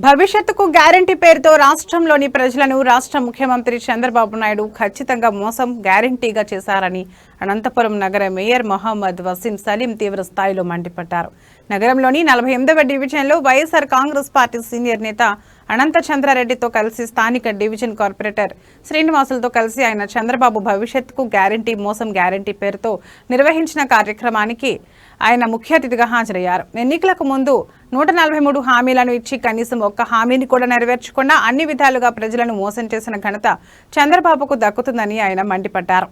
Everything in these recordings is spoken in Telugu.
భవిష్యత్తుకు గ్యారంటీ పేరుతో రాష్ట్రంలోని ప్రజలను రాష్ట్ర ముఖ్యమంత్రి చంద్రబాబు నాయుడు ఖచ్చితంగా మోసం గ్యారంటీగా చేశారని అనంతపురం నగర మేయర్ మొహమ్మద్ వసీం సలీం తీవ్ర స్థాయిలో మండిపడ్డారు. నగరంలోని నలభై ఎనిమిదవ డివిజన్లో వైఎస్ఆర్ కాంగ్రెస్ పార్టీ సీనియర్ నేత అనంత చంద్రారెడ్డితో కలిసి స్థానిక డివిజన్ కార్పొరేటర్ శ్రీనివాసులతో కలిసి ఆయన చంద్రబాబు భవిష్యత్తుకు గ్యారంటీ మోసం గ్యారంటీ పేరుతో నిర్వహించిన కార్యక్రమానికి ఆయన ముఖ్య అతిథిగా హాజరయ్యారు. ఎన్నికలకు ముందు నూట నలభై మూడు హామీలను ఇచ్చి కనీసం ఒక్క హామీని కూడా నెరవేర్చకుండా అన్ని విధాలుగా ప్రజలను మోసం చేసిన ఘనత చంద్రబాబుకు దక్కుతుందని ఆయన మండిపడ్డారు.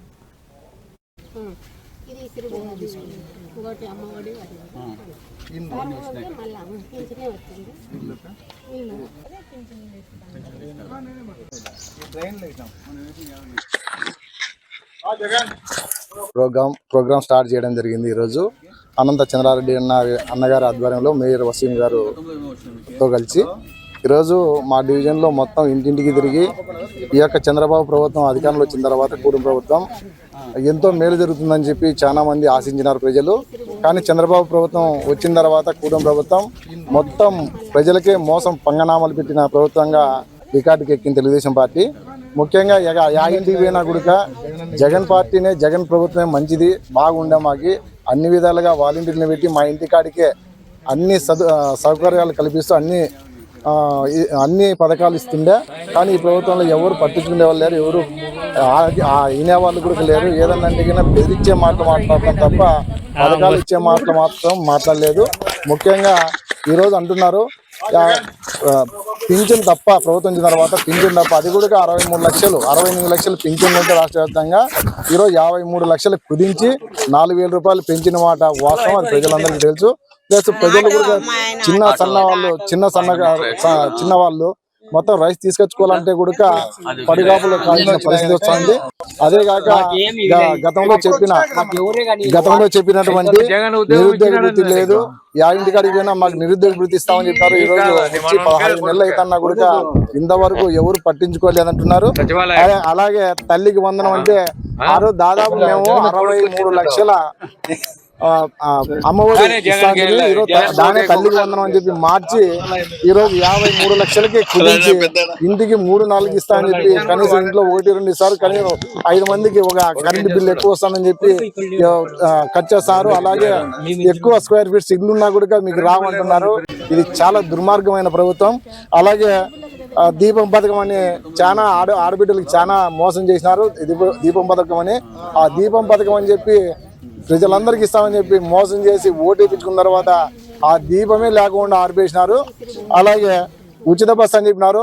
ప్రోగ్రామ్ ప్రోగ్రామ్ స్టార్ట్ చేయడం జరిగింది ఈరోజు. అనంత చంద్రారెడ్డి అన్న అన్నగారి ఆధ్వర్యంలో మేయర్ వసీం గారుతో కలిసి ఈరోజు మా డివిజన్లో మొత్తం ఇంటింటికి తిరిగి ఈ యొక్క చంద్రబాబు ప్రభుత్వం అధికారంలో వచ్చిన తర్వాత కూటమి ప్రభుత్వం ఎంతో మేలు జరుగుతుందని చెప్పి చాలా మంది ఆశించినారు ప్రజలు. కానీ చంద్రబాబు ప్రభుత్వం వచ్చిన తర్వాత కూటమి ప్రభుత్వం మొత్తం ప్రజలకే మోసం పంగనామాలు పెట్టిన ప్రభుత్వంగా రికార్డుకి ఎక్కిన తెలుగుదేశం పార్టీ. ముఖ్యంగా ఎగ- యా ఇంటికి పోయినా కూడా జగన్ పార్టీనే జగన్ ప్రభుత్వమే మంచిది బాగుండే మాకి అన్ని విధాలుగా వాలంటీర్ని పెట్టి మా ఇంటికాడికే అన్ని సదు సౌకర్యాలు కల్పిస్తూ అన్ని అన్ని పథకాలు ఇస్తుండే. కానీ ఈ ప్రభుత్వంలో ఎవరు పట్టించుకునే వాళ్ళు లేరు ఎవరు ఆ- వినే వాళ్ళు కూడా లేరు. ఏదన్నా అంటే బెదిరించే మాటలు మాట్లాడతాం తప్ప పథకాలు ఇచ్చే మాటలు మాత్రం మాట్లాడలేదు. ముఖ్యంగా ఈరోజు అంటున్నారు పింఛన్ తప్ప ప్రభుత్వం వచ్చిన తర్వాత పింఛన్ తప్ప అది కూడా అరవై మూడు లక్షలు అరవై ఎనిమిది లక్షలు పింఛన్ ఉంటే రాష్ట్ర వ్యాప్తంగా ఈరోజు యాభై మూడు లక్షలు కుదించి నాలుగు వేల రూపాయలు పెంచిన మాట వాస్తవం అది ప్రజలందరికీ తెలుసు. ప్లస్ ప్రజలు కూడా చిన్న సన్న వాళ్ళు చిన్న సన్న చిన్న వాళ్ళు మొత్తం రైస్ తీసుకొచ్చుకోవాలంటే కూడా పడిగాపులు కాల్చిన పరిస్థితి వస్తుంది అదే కాక గతంలో చెప్పిన గతంలో చెప్పినటువంటి నిరుద్యోగ వృత్తి లేదు. యా ఇంటి కాడికి పోయినా మాకు నిరుద్యోగ వృత్తి ఇస్తామని చెప్పారు. ఈ రోజు వచ్చి పదహారు నెలలు అవుతున్నా కూడా ఇంతవరకు ఎవరు పట్టించుకోలేదంటున్నారు. అలా- అలాగే తల్లికి వందనం అంటే ఆ. రోజు దాదాపు మేము అరవై మూడు లక్షల అమ్మఒడి ఇస్తామని చెప్పి ఈ రోజు త- దానే తల్లికి వందనం అని చెప్పి మార్చి ఈ రోజు యాభై మూడు లక్షలకి కుదించి ఇంటికి మూడు నాలుగు ఇస్తామని చెప్పి కనీసం ఇంట్లో ఒకటి రెండు ఇస్తారు. కనీసం ఐదు మందికి ఒక కరెంట్ బిల్ ఎక్కువ వస్తామని చెప్పి కట్ చేస్తారు. అలాగే ఎక్కువ స్క్వేర్ ఫీట్స్ ఇల్లున్నా కూడా మీకు రావంటున్నారు. ఇది చాలా దుర్మార్గమైన ప్రభుత్వం. అలాగే ఆ, దీపం పథకం అని చాలా ఆడ ఆడబిడ్డలకు చాలా మోసం చేసినారు. దీప- దీపం పథకం అని. ఆ దీపం పథకం అని చెప్పి ప్రజలందరికీ ఇస్తామని చెప్పి మోసం చేసి ఓటేపించుకున్న తర్వాత ఆ దీపమే లేకుండా ఆర్పేసినారు. అలాగే ఉచిత బస్ అని చెప్పినారు.